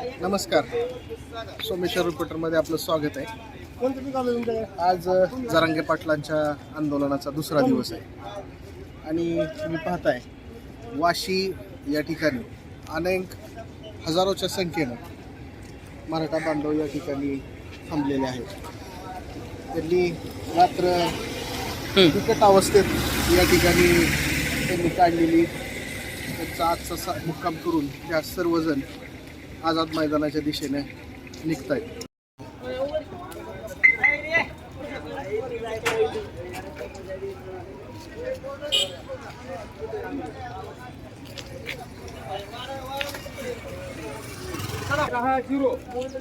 नमस्कार. सोमेश्वर रिपोर्टरमध्ये आपलं स्वागत आहे. आज जरांगे पाटलांच्या आंदोलनाचा दुसरा दिवस आहे. आणि तुम्ही पाहताय वाशी या ठिकाणी अनेक हजारोच्या संख्येनं मराठा बांधव या ठिकाणी थांबलेले आहेत. त्यांनी रात्र बिकट अवस्थेत या ठिकाणी त्यांनी काढलेली त्यांचा आजचा सा मुक्काम करून त्या सर्वजण आझाद मैदानाच्या दिशेने निघत आहेत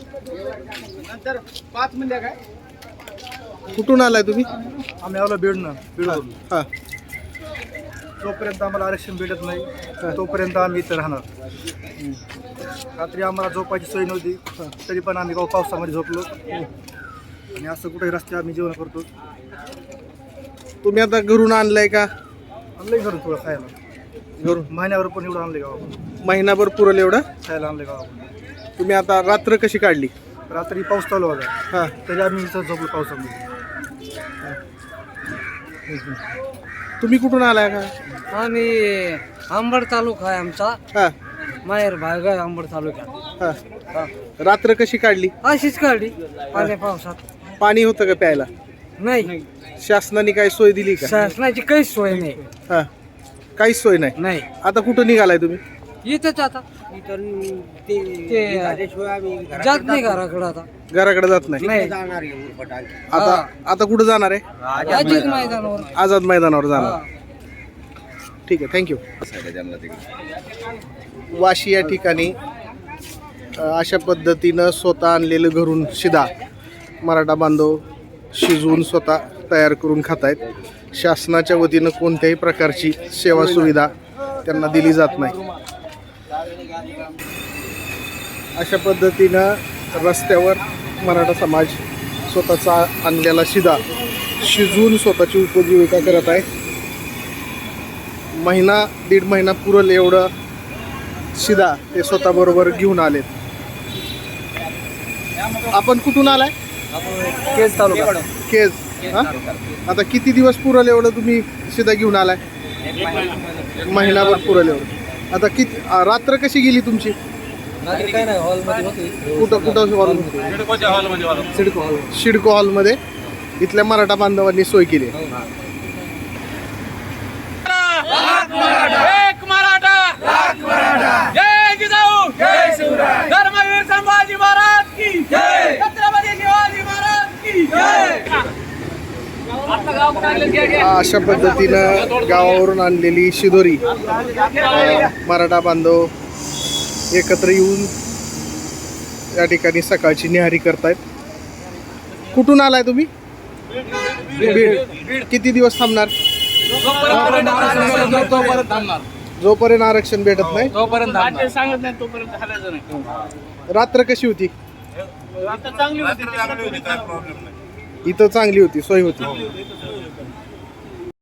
नंतर पाच मिनिटं काय? कुठून आलाय तुम्ही? आम्ही आलो बीडनं बीडवरून. हा. जोपर्यंत आम्हाला आरक्षण भेटत नाही तोपर्यंत आम्ही इथं राहणार. रात्री आम्हाला झोपायची सोय नव्हती तरी पण आम्ही गाव पावसामध्ये झोपलो. आणि असं कुठे रस्ते आम्ही जेवण करतो. तुम्ही आता घरून आणलाय का? आणलंय घरून थोडं खायला. घरून? महिन्यावर पण एवढं आणले गावाकडून महिनाभर पुरल एवढं? खायला आणले गावाकडून तुम्ही आता रात्र कशी काढली? रात्री पाऊस चालू होता. हा. तरी आम्ही इथं झोपलो पावसामध्ये. तुम्ही कुठून आलाय का? आम्ही अंबड तालुका आहे आमचा. हा. माहेर भाग आहे अंबड तालुक्यात. हा. रात्र कशी काढली? अशीच काढली पाण्या पावसात. पाणी होतं का प्यायला? नाही. शासनाने काही सोय दिली का? शासनाची काहीच सोय नाही. हा. काहीच सोय नाही? नाही. आता कुठं निघालाय तुम्ही? इथंच आता. ते जात नाही घराकडे आता. घराकडे जात नाही. नाही. आता आता कुठं जाणार आहे? अजित मैदानावर. आझाद मैदानावर. जाणार. ठीक आहे थँक्यू वाशी या ठिकाणी अ, अशा पद्धतीनं स्वतः आणलेलं घरून शिदा मराठा बांधव शिजवून स्वतः तयार करून खात आहेत शासनाच्या वतीनं कोणत्याही प्रकारची सेवा सुविधा त्यांना दिली जात नाही. अशा पद्धतीनं रस्त्यावर मराठा समाज स्वतःचा आणलेला शिदा शिजवून स्वतःची उपजीविका करत आहे. महिना दीड महिना पुरल एवढं शिदा ते स्वतःबरोबर घेऊन आलेत. आपण कुठून आलाय? केस तालुका. केज हा? आता किती दिवस पुरल एवढं तुम्ही शिदा घेऊन आलाय? महिनाभर पुरल एवढं. आता किती रात्र कशी गेली तुमची? काय नाही हॉलमध्ये होती. कुठं कुठं हॉल सिडको हॉल शिडको हॉलमध्ये इथल्या मराठा बांधवांनी सोय केली. एक मराठा. जय जिजाऊ. जय शिवराय. धर्मवीर संभाजी महाराज की जय. छत्रपती शिवाजी महाराज की जय. आपलं गाव कुठं आलं? घ्या, घ्या. अशा पद्धतीनं गावावरून आणलेली शिदोरी. मराठा बांधव एकत्र येऊन या ठिकाणी सकाळची निहारी करतायत. कुठून आलाय तुम्ही? बीड. किती दिवस थांबणार. जोपर्यंत आरक्षण भेटत नाही. तोपर्यंत थांबणार. सांगत नाही तोपर्यंत हालायचं नाही. रात्र कशी होती? आता चांगली होती. इथं चांगली होती सोय होती.